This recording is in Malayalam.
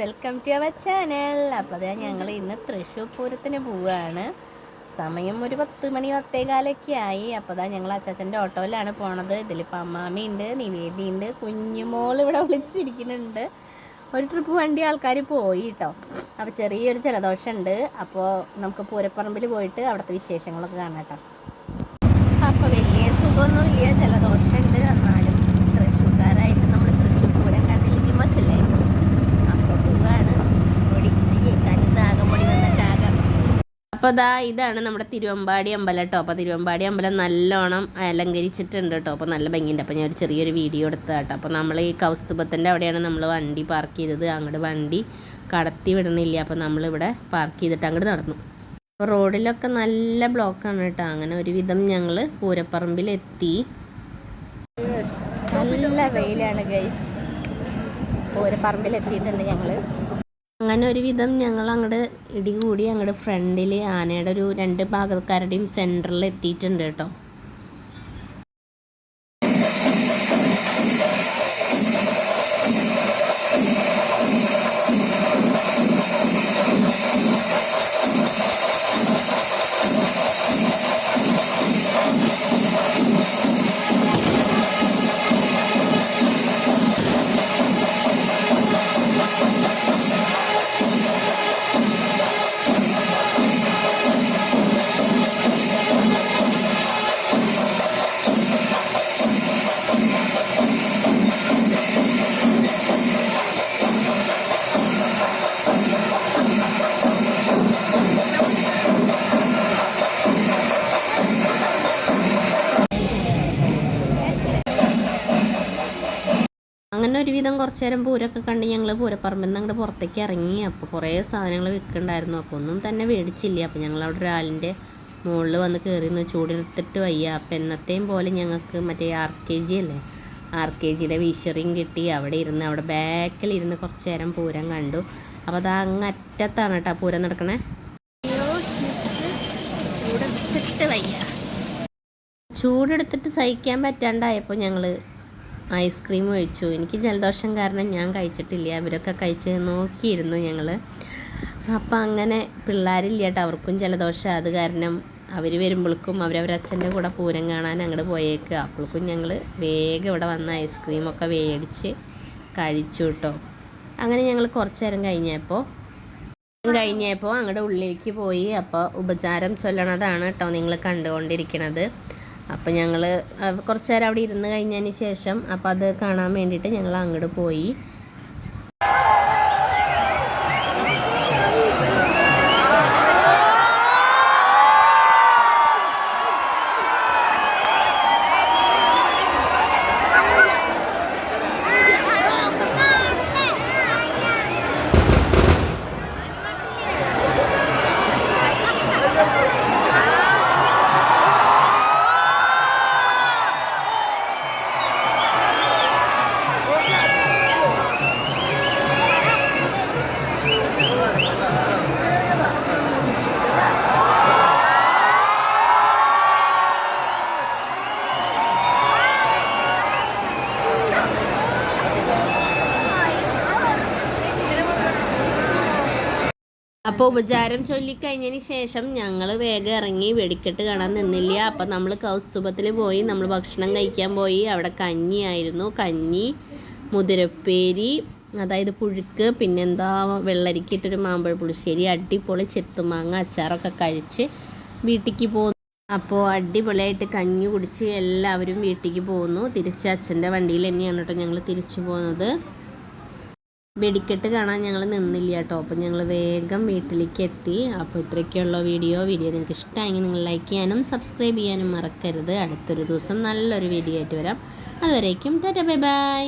വെൽക്കം ടു അവർ ചാനൽ അപ്പോൾ അതെ ഞങ്ങൾ ഇന്ന് തൃശ്ശൂർ പൂരത്തിന് പോവുകയാണ് സമയം ഒരു പത്ത് മണി പത്തേകാലൊക്കെ ആയി. അപ്പോൾ അതാ ഞങ്ങൾ അച്ചാച്ചന്റെ ഓട്ടോയിലാണ് പോണത്. ഇതിലിപ്പോൾ അമ്മാമ്മയുണ്ട് നിവേദിയുണ്ട് കുഞ്ഞുമോൾ ഇവിടെ വിളിച്ചിരിക്കുന്നുണ്ട്. ഒരു ട്രിപ്പ് വണ്ടി ആൾക്കാർ പോയി കേട്ടോ അപ്പോൾ ചെറിയൊരു ജലദോഷമുണ്ട് അപ്പോൾ നമുക്ക് പൂരപ്പറമ്പിൽ പോയിട്ട് അവിടുത്തെ വിശേഷങ്ങളൊക്കെ കാണാം കേട്ടോ അപ്പോൾ വലിയ സുഖമൊന്നുമില്ല. ജലദോഷമുണ്ട് അപ്പോൾ ദാ ഇതാണ് നമ്മുടെ തിരുവമ്പാടി അമ്പലം കേട്ടോ. അപ്പോൾ തിരുവമ്പാടി അമ്പലം നല്ലോണം അലങ്കരിച്ചിട്ടുണ്ട് കേട്ടോ. അപ്പോൾ നല്ല ഭംഗിയുണ്ട്. അപ്പോൾ ഞാൻ ഒരു ചെറിയൊരു വീഡിയോ എടുത്ത കേട്ടോ. അപ്പോൾ നമ്മൾ ഈ കൗസ്തുഭത്തിന്റെ അവിടെയാണ് നമ്മൾ വണ്ടി പാർക്ക് ചെയ്തത്. അങ്ങോട്ട് വണ്ടി കടത്തി വിടണില്ല. അപ്പോൾ നമ്മളിവിടെ പാർക്ക് ചെയ്തിട്ട് അങ്ങോട്ട് നടന്നു. അപ്പോൾ റോഡിലൊക്കെ നല്ല ബ്ലോക്കാണ് കേട്ടോ. അങ്ങനെ ഒരുവിധം ഞങ്ങൾ പൂരപ്പറമ്പിലെത്തി നല്ല വെയിലാണ് ഗൈസ് പൂരപ്പറമ്പിലെത്തിയിട്ടുണ്ട് ഞങ്ങൾ അങ്ങനെ ഒരു വിധം ഞങ്ങൾ അങ്ങോട്ട് ഇടികൂടി അങ്ങോട്ട് ഫ്രണ്ടിൽ ആനയുടെ ഒരു രണ്ട് ഭാഗക്കാരുടെയും സെന്ററിൽ എത്തിയിട്ടുണ്ട് കേട്ടോ. ഒരുവിധം കുറച്ച് നേരം പൂരമൊക്കെ കണ്ട് ഞങ്ങൾ പൂരപ്പറമ്പിൽ നിന്ന് അങ്ങോട്ട് പുറത്തേക്ക് ഇറങ്ങി. അപ്പോൾ കുറേ സാധനങ്ങൾ വിൽക്കുന്നുണ്ടായിരുന്നു അപ്പോൾ ഒന്നും തന്നെ മേടിച്ചില്ല. അപ്പോൾ ഞങ്ങൾ അവിടെ ഒരാളിന്റെ മുകളിൽ വന്ന് കയറി നിന്ന് ചൂടെടുത്തിട്ട് വയ്യ. അപ്പോൾ എന്നത്തെയും പോലെ ഞങ്ങൾക്ക് മറ്റേ ആർ കെ ജി അല്ലേ? ആർ കെ ജിയുടെ വീശറിയും കിട്ടി. അവിടെ ഇരുന്ന് അവിടെ ബാക്കിൽ ഇരുന്ന് കുറച്ച് നേരം പൂരം കണ്ടു. അപ്പോൾ അത് അങ്ങറ്റത്താണ് കേട്ടോ പൂരം നടക്കണേ. ചൂടെടുത്തിട്ട് വയ്യ. ചൂടെടുത്തിട്ട് സഹിക്കാൻ പറ്റാണ്ടായപ്പോൾ ഞങ്ങൾ ഐസ്ക്രീം കഴിച്ചു. എനിക്ക് ജലദോഷം കാരണം ഞാൻ കഴിച്ചിട്ടില്ല. അവരൊക്കെ കഴിച്ച് നോക്കിയിരുന്നു ഞങ്ങൾ അപ്പം അങ്ങനെ പിള്ളേരില്ല കേട്ടോ അവർക്കും ജലദോഷം. അത് കാരണം അവർ വരുമ്പോഴേക്കും അവരവരച്ഛന്റെ കൂടെ പൂരം കാണാൻ അങ്ങോട്ട് പോയേക്കുക അപ്പോഴേക്കും ഞങ്ങൾ വേഗം ഇവിടെ വന്ന ഐസ്ക്രീമൊക്കെ മേടിച്ച് കഴിച്ചു കേട്ടോ അങ്ങനെ ഞങ്ങൾ കുറച്ച് നേരം കഴിഞ്ഞപ്പോൾ കഴിഞ്ഞപ്പോൾ അങ്ങോട്ട് ഉള്ളിലേക്ക് പോയി. അപ്പോൾ ഉപചാരം ചൊല്ലണതാണ് കേട്ടോ നിങ്ങൾ കണ്ടുകൊണ്ടിരിക്കുന്നത് അപ്പോൾ ഞങ്ങൾ കുറച്ചു നേരം അവിടെ ഇരുന്ന് കഴിഞ്ഞതിന് ശേഷം അപ്പം അത് കാണാൻ വേണ്ടിയിട്ട് ഞങ്ങൾ അങ്ങോട്ട് പോയി. അപ്പോൾ ഉപചാരം ചൊല്ലിക്കഴിഞ്ഞതിന് ശേഷം ഞങ്ങൾ വേഗം ഇറങ്ങി വെടിക്കെട്ട് കാണാൻ നിന്നില്ല. അപ്പം നമ്മൾ കൗസ്തുഭത്തിൽ പോയി നമ്മൾ ഭക്ഷണം കഴിക്കാൻ പോയി. അവിടെ കഞ്ഞിയായിരുന്നു കഞ്ഞി മുതിരപ്പേരി അതായത് പുഴുക്ക് പിന്നെന്താ വെള്ളരിക്കിട്ടൊരു മാമ്പഴ പുളിശ്ശേരി അടിപൊളി ചെത്തുമാങ്ങ അച്ചാറൊക്കെ കഴിച്ച് വീട്ടിലേക്ക് പോകുന്നു അപ്പോൾ അടിപൊളിയായിട്ട് കഞ്ഞി കുടിച്ച് എല്ലാവരും വീട്ടിലേക്ക് പോകുന്നു തിരിച്ച് അച്ഛന്റെ വണ്ടിയിൽ തന്നെയാണ് കേട്ടോ ഞങ്ങൾ തിരിച്ചു പോകുന്നത് വെടിക്കെട്ട് കാണാൻ ഞങ്ങൾ നിന്നില്ല കേട്ടോ അപ്പോൾ ഞങ്ങൾ വേഗം വീട്ടിലേക്ക് എത്തി അപ്പോൾ ഇത്രയൊക്കെയുള്ള വീഡിയോ വീഡിയോ നിങ്ങൾക്ക് ഇഷ്ടമായെങ്കിൽ നിങ്ങൾ ലൈക്ക് ചെയ്യാനും സബ്സ്ക്രൈബ് ചെയ്യാനും മറക്കരുത്. അടുത്തൊരു ദിവസം നല്ലൊരു വീഡിയോ ആയിട്ട് വരാം. അതുവരേക്കും ടാറ്റ ബൈ ബൈ.